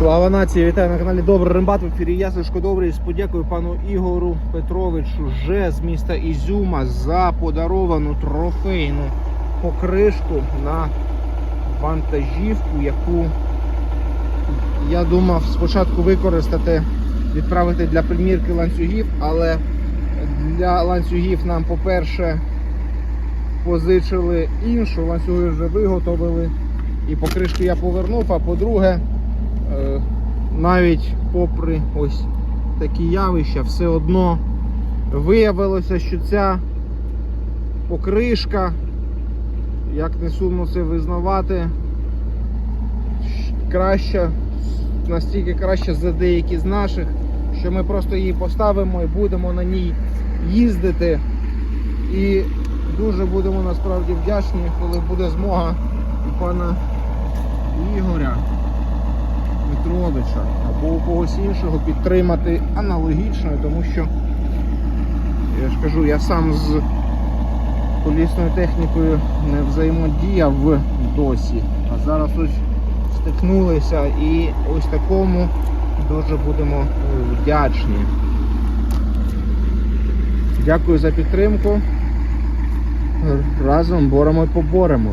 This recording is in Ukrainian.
Слава нації, вітаю на каналі Добрий Римбат. В ефірі я Сашко Добрий. З подякою пану Ігору Петровичу вже з міста Ізюма за подаровану трофейну покришку на вантажівку, яку я думав спочатку використати, відправити для примірки ланцюгів, але для ланцюгів нам, по-перше, позичили іншу, ланцюги вже виготовили. І покришку я повернув, а по-друге, навіть попри ось такі явища, все одно виявилося, що ця покришка, як не сумно це визнавати, краща, настільки краща за деякі з наших, що ми просто її поставимо і будемо на ній їздити. І дуже будемо насправді вдячні, коли буде змога пана Ігоря. Петровича або у когось іншого підтримати аналогічною, тому що я ж кажу, я сам з колісною технікою не взаємодіяв досі, а зараз ось стикнулися і ось такому дуже будемо вдячні. Дякую за підтримку. Разом боремо і поборемо.